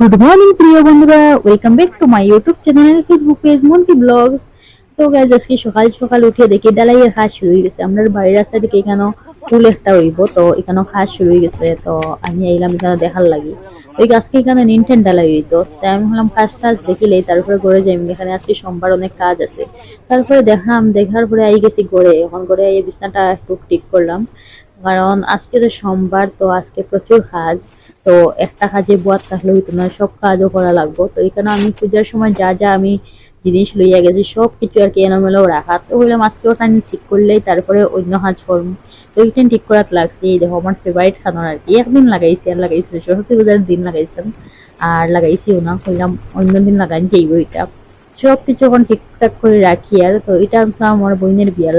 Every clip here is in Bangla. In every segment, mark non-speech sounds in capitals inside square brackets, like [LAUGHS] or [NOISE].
গুড মর্নিং প্রিয় বন্ধুরা। Welcome back to my YouTube channel Facebook page Monti blogs তো গাইজ আজকে সকাল সকাল উঠে দেখি ডালাইয়ের কাজ শুরু হয়ে গেছে। আমরা বাড়ির রাস্তা থেকে এখানে ফুল একটা হইব তো এখানে কাজ শুরু হয়ে গেছে। তো আমি আইলাম এখানে দেখার লাগি। ওই আজকে এখানে নিনটেন ডালাই হইতো। তাই আমি ভাবলাম কাজ টাজ দেখিলেই তারপরে ঘরে যাই এখানে আজকে সোমবার অনেক কাজ আছে। তারপরে দেখলাম, দেখার পরে আই গেছি ঘরে। এখন ঘরে এই বিছনাটা একটু ঠিক করলাম। কারণ আজকে তো সোমবার, তো আজকে প্রচুর কাজ তো একটা কাজে বুয়াত থাকলে হইতো না সব কাজও করা লাগবো। তো এখানে আমি পূজার সময় যা যা আমি জিনিস লইয়া গেছি, সব কিছু আর কি এলোমেলো রাখা। তো বললাম আজকে ওটা আমি ঠিক করলেই তারপরে অন্য কাজ করব। তো ওইখানে ঠিক করাতে লাগছে। এই দেখো, আমার ফেভারিট খানোর আর কি। একদিন লাগাইছি আর লাগাইছি সরস্বতী পূজার দিন লাগাইছিলাম। আর লাগাইছিও না কইলাম অন্য দিন লাগাই, যাইব এটা সব কিছু এখন ঠিকঠাক করে রাখি আর তো এটা আমার বোনের বিয়ার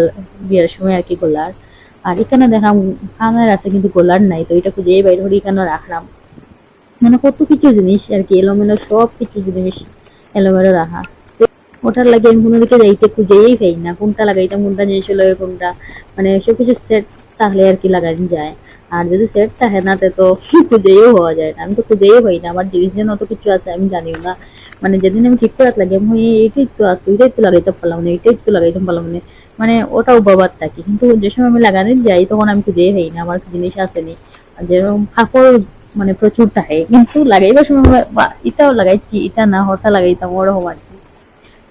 বিয়ার সময় আর কি গোলার। আর এখানে দেখলাম খানার আছে কিন্তু গোলার নাই, তো এটা খুঁজে বাইরে করে এখানে রাখলাম। মানে কত কিছু জিনিস আর কি, এলোমেলো সব কিছু জিনিস এলোমেলো রাখা। ওটার লাগে আমি কোনো দিকে যাইতে খুঁজেই পাই না, কোনটা লাগাইতাম, কোনটা জিনিস হলো কোনটা। মানে সব কিছু সেট থাকলে আর কি লাগানো যায়। আর যদি সেট থাকে না, তো [LAUGHS] খুঁজেও হওয়া যায় না। আমি তো খুঁজেই পাই না, আমার জিনিস যেন অত কিছু আছে, আমি জানিও না। মানে যেদিন আমি ঠিক করে লাগে, আমি এইটাই তো আসতো এটাই তো লাগাইতে পারলাম না এটাই তো লাগাইতে পারলাম না। মানে ওটাও বাবার থাকি। কিন্তু যে সময় আমি লাগাতে যাই, তখন আমি খুঁজেই পাই না, আমার জিনিস আসেনি যেরকম কাপড় মানে প্রচুর থাকে, কিন্তু লাগাইবার সময় এটাও লাগাইছি এটা না হটা লাগাইতাম, ওরকম আর কি।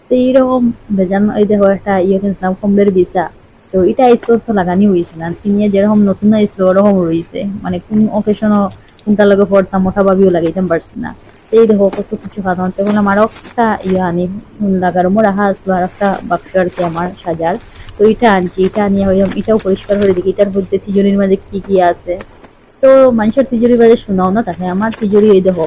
তো এইরকম বেজান, এই দেখো একটা ইয়ে কিনছিলাম কমলের বিছা। তো এটা আইসলো তো লাগানি হয়েছে না কিনিয়ে যেরকম নতুন আইসলো ওরকম রয়েছে মানে কোন অকেশনও কোনটা লাগে পড়তাম, ওটা ভাবিও লাগাইতাম পারছি না। এই দেখো কত কিছু খাওয়াতে বললাম আরও একটা ইয়ে আনি লাগারমো রাখা আসলো আর একটা বাক্স আর কি আমার সাজার তো এটা আনছি এটা আনিয়ে হইলাম এটাও পরিষ্কার করে দেখি এটার মধ্যে তিজোরির মাঝে কি কি আছে তো মানুষের তিজুরি বাজে শোনাও না তাকে আমার তিজুরি এই দেখো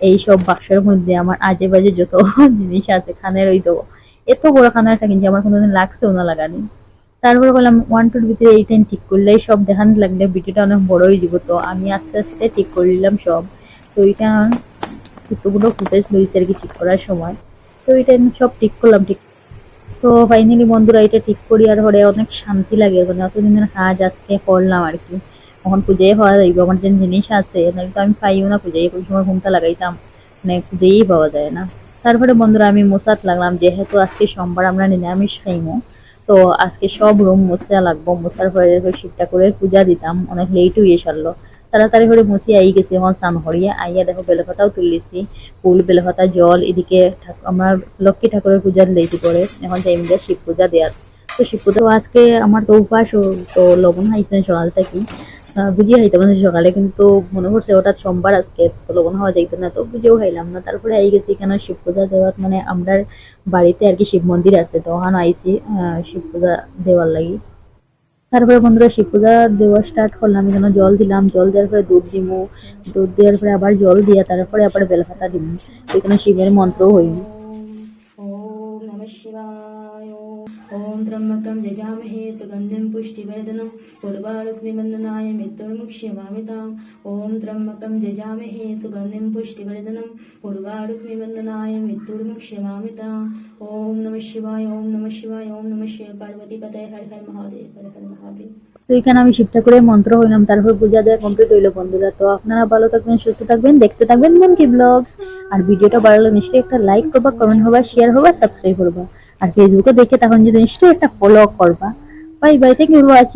এই সব বাক্সের মধ্যে আমার আজে বাজে যত জিনিস আছে খানের ওই দেবো এত বড় খানাটা কিনছি আমার কোনোদিন লাগছেও না লাগানি তারপরে বললাম ওয়ান টুর ভিতরে এই টাইম ঠিক করলেই সব দেখান লাগলে ভিডিওটা অনেক বড় হয়ে তো আমি আস্তে আস্তে ঠিক করে সব তো এটা ছোটগুলো ফুটেজ লইছে আর কি ঠিক করার সময়। তো এটা আমি সব ঠিক করলাম, ঠিক। তো ফাইনালি বন্ধুরা এটা ঠিক করি আর পরে অনেক শান্তি লাগে। মানে অতদিনের কাজ, আজকে করলাম আর কি। তখন পুজোয় হওয়া যাইব, আমার যে জিনিস আছে তো আমি পাইও না পুজোয়, ওই সময় ঘুমটা লাগাইতাম। মানে পুজোই পাওয়া যায় না। তারপরে বন্ধুরা আমি মোসাত লাগলাম, যেহেতু আজকে সোমবার আমরা নিরামিষ খাইমো, তো আজকে সব রুম মুছা লাগবো। মুছার পরে শিবটা করে পূজা দিতাম, অনেক লেট হয়ে সারলো। তাড়াতাড়ি করে মুছি আই গেছি এখন স্নান করিয়ে আইয়া দেখো বেলপাতাও তুলিছি ফুল বেলপাতা জল এদিকে আমার লক্ষ্মী ঠাকুরের পূজা দিয়েছি করে এখন যাই মিলে শিব পূজা দেওয়ার তো শিব পূজা আজকে আমার তো উপাস তো লবণ খাইছেন সকাল থেকে। বুঝিয়ে খাইতাম না সকালে কিন্তু মনে করছে ওটা সোমবার আজকে তো লবণ হওয়া যাইতো না তো বুঝেও খাইলাম না। তারপরে আই গেছি এখানে শিব পূজা দেওয়ার মানে আমরার বাড়িতে আর কি শিব মন্দির আছে তো ওখানে আহ, শিব পূজা দেওয়ার লাগি। তারপরে বন্ধুরা শিব পূজা দেওয়া স্টার্ট করলাম এখানে জল দিলাম, জল দেওয়ার পরে দুধ দিব দুধ দেওয়ার পরে আবার জল দিয়ে তারপরে আবার বেলপাতা দিব এখানে শিবের মন্ত্র হইল ॐ त्र्यम्बकं यजामहे सुगन्धिं पुष्टिवर्धनं पूर्वारुक्निबन्धनाय मृत्युर्मुक्ष्यमामिताम् ॐ त्र्यम्बकं यजामहे सुगन्धिं पुष्टिवर्धनं पूर्वारुक्निबन्धनाय मृत्युर्मुक्ष्यमामिताम् ॐ नमः शिवाय ॐ नमः शिवाय ॐ नमः शिवाय पार्वतीपतये हर हर महादेव हर हर महादेव তো এখানে আমি শিবটা করে মন্ত্র হইলাম তারপর পূজা দেওয়া কমপ্লিট হইলো বন্ধুরা তো আপনারা ভালো থাকবেন সুস্থ থাকবেন দেখতে থাকবেন মন কি ব্লগস আর ভিডিওটা ভালো লাগলে নিশ্চয়ই একটা লাইক করবা কমেন্ট হবা শেয়ার হবা সাবস্ক্রাইব করবা আর ফেসবুকে দেখে তখন যদি নিশ্চয়ই একটা ফলো করবা। Bye bye thank you watching